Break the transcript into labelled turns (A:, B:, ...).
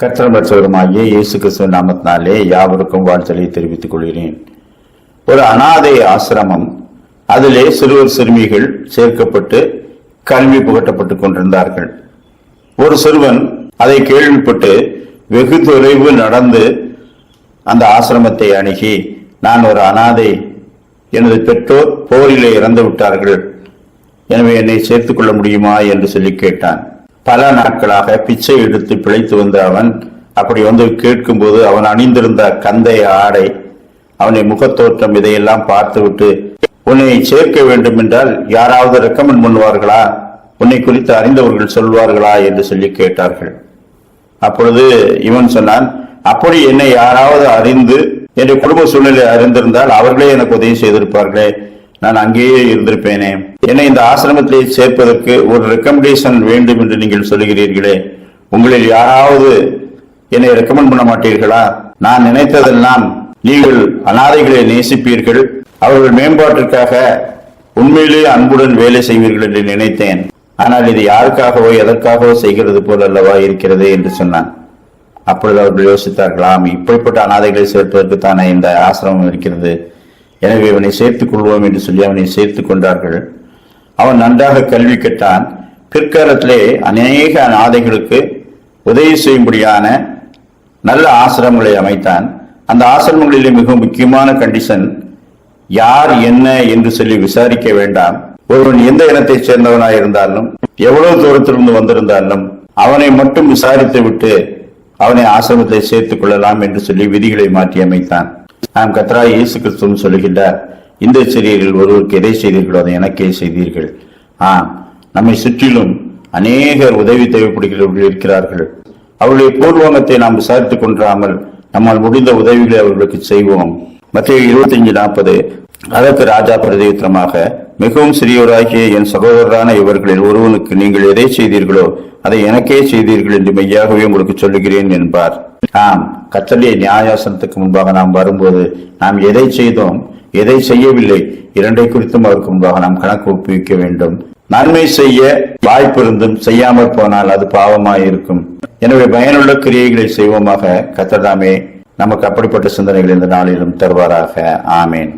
A: கத்திரமற்றவருமாகிய இயேசு கிறிஸ்துவ நாமத்தினாலே யாவருக்கும் வாழ்த்தலை தெரிவித்துக் கொள்கிறேன். ஒரு அனாதை ஆசிரமம் அதிலே சிறுவர் சிறுமிகள் சேர்க்கப்பட்டு கல்வி புகட்டப்பட்டுக் கொண்டிருந்தார்கள். ஒரு சிறுவன் அதை கேள்விப்பட்டு வெகு தொலைவு நடந்து அந்த ஆசிரமத்தை அணுகி நான் ஒரு அனாதை. எனது பெற்றோர் போரிலே இறந்து விட்டார்கள். எனவே என்னை சேர்த்துக் கொள்ள முடியுமா? என்று சொல்லி கேட்டான். பல நாட்களாக பிச்சை எடுத்து பிழைத்து வந்த அவன் அப்படி வந்து கேட்கும்போது அவன் அணிந்திருந்த கந்தைய ஆடை அவனை முகத்தோற்றம் இதையெல்லாம் பார்த்துவிட்டு உன்னை சேர்க்க வேண்டும் என்றால் யாராவது ரெக்கமெண்ட் பண்ணுவார்களா? உன்னை குறித்து அறிந்தவர்கள் சொல்வார்களா? என்று சொல்லி கேட்டார்கள். அப்பொழுது இவன் சொன்னான் அப்படி என்னை யாராவது அறிந்து என்னுடைய குடும்ப சூழ்நிலை அறிந்திருந்தால் அவர்களே எனக்கு உதவி செய்திருப்பார்களே. நான் அங்கேயே இருந்திருப்பேனே. என்னை இந்த ஆசிரமத்திலே சேர்ப்பதற்கு ஒரு ரெக்கமெண்டேஷன் வேண்டும் என்று நீங்கள் சொல்லுகிறீர்களே. உங்களில் யாராவது என்னை ரெக்கமெண்ட் பண்ண மாட்டீர்களா? நான் நினைத்ததெல்லாம் நீங்கள் அனாதைகளை நேசிப்பீர்கள். அவர்கள் மேம்பாட்டிற்காக உண்மையிலே அன்புடன் வேலை செய்வீர்கள் என்று நினைத்தேன். ஆனால் இது யாருக்காகவோ எதற்காகவோ செய்கிறது போல் அல்லவா இருக்கிறது என்று சொன்னான். அப்பொழுது அவர்கள் யோசித்தார்களாம் இப்படிப்பட்ட அனாதைகளை சேர்ப்பதற்கு தானே இந்த ஆசிரமம் இருக்கிறது? எனவே இவனை சேர்த்துக் கொள்வோம் என்று சொல்லி அவனை சேர்த்துக் கொண்டார்கள். அவன் நன்றாக கல்வி கெட்டான் பிற்காலத்திலே அநேக நாதைகளுக்கு உதவி செய்யும்படியான நல்ல ஆசிரமங்களை அமைத்தான். அந்த ஆசிரமங்களிலே மிக முக்கியமான கண்டிஷன் யார் என்ன என்று சொல்லி விசாரிக்க வேண்டாம். ஒருவன் எந்த இனத்தைச் சேர்ந்தவனாய் இருந்தாலும் எவ்வளவு தூரத்திலிருந்து வந்திருந்தாலும் அவனை மட்டும் விசாரித்து விட்டு அவனை ஆசிரமத்தை சேர்த்துக் கொள்ளலாம் என்று சொல்லி விதிகளை மாற்றி அமைத்தான். நாம் கத்ரா இயேசு கிறிஸ்துவும் சொல்லுகின்றார் இந்த சிறியரில் ஒருவருக்கு எதை செய்தீர்களோ அதை எனக்கே செய்தீர்கள். ஆம் நம்மை சுற்றிலும் அநேகர் உதவி தேவைப்படுகிறவர்கள் இருக்கிறார்கள். அவருடைய பூர்வாங்கத்தை நாம் விசாரித்துக் கொண்டாமல் நம்மால் முடிந்த உதவிகளை அவர்களுக்கு செய்வோம். மத்திய இருபத்தஞ்சு நாற்பது அதற்கு ராஜா பிரதியுத்தரமாக மிகவும் சிறியவராகிய என் சகோதரரான இவர்களில் ஒருவனுக்கு நீங்கள் எதை செய்தீர்களோ அதை எனக்கே செய்தீர்கள் என்று மெய்யாகவே உங்களுக்கு சொல்லுகிறேன் என்பார். ஆம் கத்தலிய நியாயாசனத்துக்கு முன்பாக நாம் வரும்போது நாம் எதை செய்தோம் எதை செய்யவில்லை இரண்டை குறித்தும் அவருக்கு முன்பாக நாம் கணக்கு ஒப்புவிக்க வேண்டும். நன்மை செய்ய வாய்ப்பு இருந்தும் செய்யாமல் போனால் அது பாவமாய் இருக்கும் எனவே பயனுள்ள கிரியைகளை செய்வோமாக கத்ததாமே நமக்கு அப்படிப்பட்ட சிந்தனைகள் இந்த நாளிலும் தருவாராக. ஆமேன்.